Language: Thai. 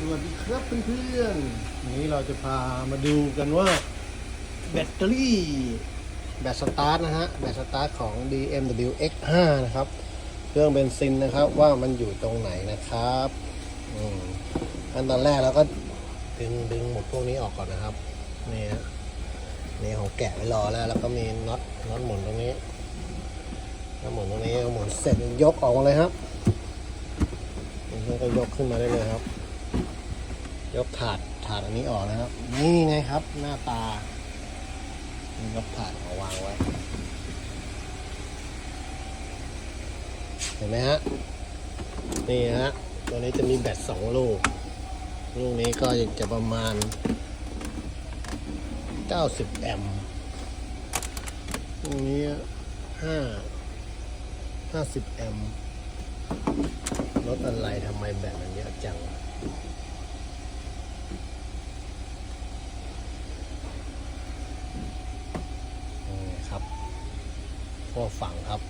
สวัสดีครับเพื่อนๆวันนี้เราจะพามาดูกันว่าแบตเตอรี่แบตสตาร์ทนะฮะ แบตสตาร์ทของ BMW X5 นะครับ เครื่องเบนซินนะครับว่ามันอยู่ตรงไหนนะครับอืมอันตอนแรกเราก็ดึงดึงหมดพวกนี้ออกก่อนนะครับ นี่ฮะนี่ของแกะไว้รอแล้ว แล้วก็มีน็อตน็อตหมุนตรงนี้น็อตหมุนตรงนี้หมุนเสร็จยกออกมาเลยครับแล้วก็ยกขึ้นมาได้เลยครับ ยกถาดถาดอันนี้ออกนะครับ นี่ไงครับ หน้าตายกถาดเอาวางไว้ เห็นไหมฮะ นี่ฮะ ตัวนี้จะมีแบตสองลูก ลูกนี้ก็จะประมาณ 90 แอมป์ลูกนี้5 50แอมป์รถอะไรทำไมแบตมันเยอะจัง นี่ครับพว กฝั่งครับ